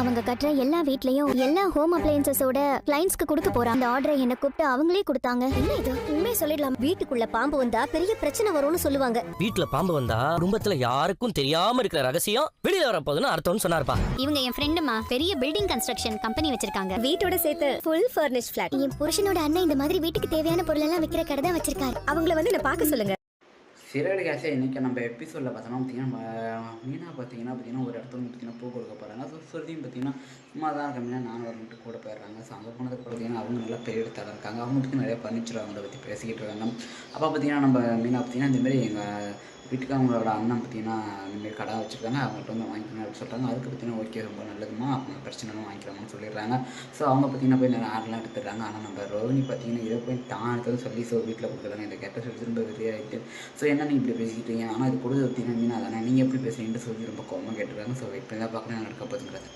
அவங்க கட்டுற எல்லா வீட்லயும் எல்லா ஹோம் அப்ளையன்சஸோட கிளைண்ட்ஸ்க்கு கொடுக்க போறாங்க. அந்த ஆர்டரை என்ன கூப்பிட்டு அவங்களே கொடுத்தாங்க. என்ன இது? உண்மையை சொல்லிடலாம். வீட்டுக்குள்ள பாம்பு வந்தா பெரிய பிரச்சனை வரும்னு சொல்லுவாங்க. வீட்டுல பாம்பு வந்தா குடும்பத்துல யாருக்கும் தெரியாம இருக்கிற ரகசியம் வெளியில வரப்போகுதுன்னு அர்த்தம்னு சொன்னாருப்பா. இவங்க என் ஃப்ரெண்டுமா பெரிய பில்டிங் கன்ஸ்ட்ரக்ஷன் கம்பெனி வச்சிருக்காங்க. வீட்டோட சேர்த்து ஃபுல் ஃபர்னிஷ் ஃபிளாட் என் புருஷனோட அண்ணன் இந்த மாதிரி வீட்டுக்கு தேவையான பொருள் எல்லாம் விக்கிற கடை தான் வச்சிருக்காரு. அவங்கள வந்து என்ன பார்க்க சொல்லுங்க. சிறடு கேஸே இன்றைக்கி நம்ம எபிசோடில் பார்த்தோம்னா பார்த்தீங்கன்னா நம்ம மீனா பார்த்தீங்கன்னா பார்த்தீங்கன்னா ஒரு இடத்துல பார்த்தீங்கன்னா பூ கொடுக்க போகிறாங்க ஸோ சுருதியும் பார்த்தீங்கன்னா சும்மா தான் இருக்க மீனா நானும் வரணுட்டு கூட போயிடுறாங்க. ஸோ அங்கே போனதுக்கு பார்த்தீங்கன்னா அவங்க நல்லா பெரிய இடத்துல இருக்காங்க அவங்க பற்றி நிறைய ஃபர்னிச்சர் அவங்கள பற்றி பேசிக்கிட்டு இருக்காங்க. அப்போ பார்த்தீங்கன்னா நம்ம மீனா பார்த்தீங்கன்னா இந்தமாரி எங்கள் வீட்டுக்கு அவங்களோட அண்ணன் பார்த்தீங்கன்னா இந்தமாரி கடை வச்சுருக்காங்க அவங்கள்ட்ட வந்து வாங்கிக்கணும் அப்படின்னு சொல்கிறாங்க அதுக்கு பார்த்தீங்கன்னா ஓகே ரொம்ப நல்லதுமா? அவங்க பிரச்சனைலாம் வாங்கிக்கலாமான்னு சொல்லிடுறாங்க. ஸோ அவங்க பார்த்தீங்கன்னா போய் நிறைய ஆர்டர்லாம் எடுத்துடுறாங்க. ஆனால் நம்ம ரோஹினி பார்த்தீங்கன்னா இதை போய் தான் எடுத்தது சொல்லி ஸோ வீட்டில் கொடுக்குறாங்க இந்த கெட்ட சொல்லி திரும்ப வெளியாகிட்டு ஸோ என்ன நீங்கள் இப்படி பேசிக்கிட்டீங்க ஆனால் இது கொடுத்து பார்த்தீங்கன்னா மீனா தானே நீங்கள் எப்படி பேசுகிறீங்கன்னு சொல்லி ரொம்ப கோவமாக கேட்டுருக்காங்க ஸோ வெயிட் பண்ணி தான் பார்க்கலாம் நடக்க போதுங்கிறது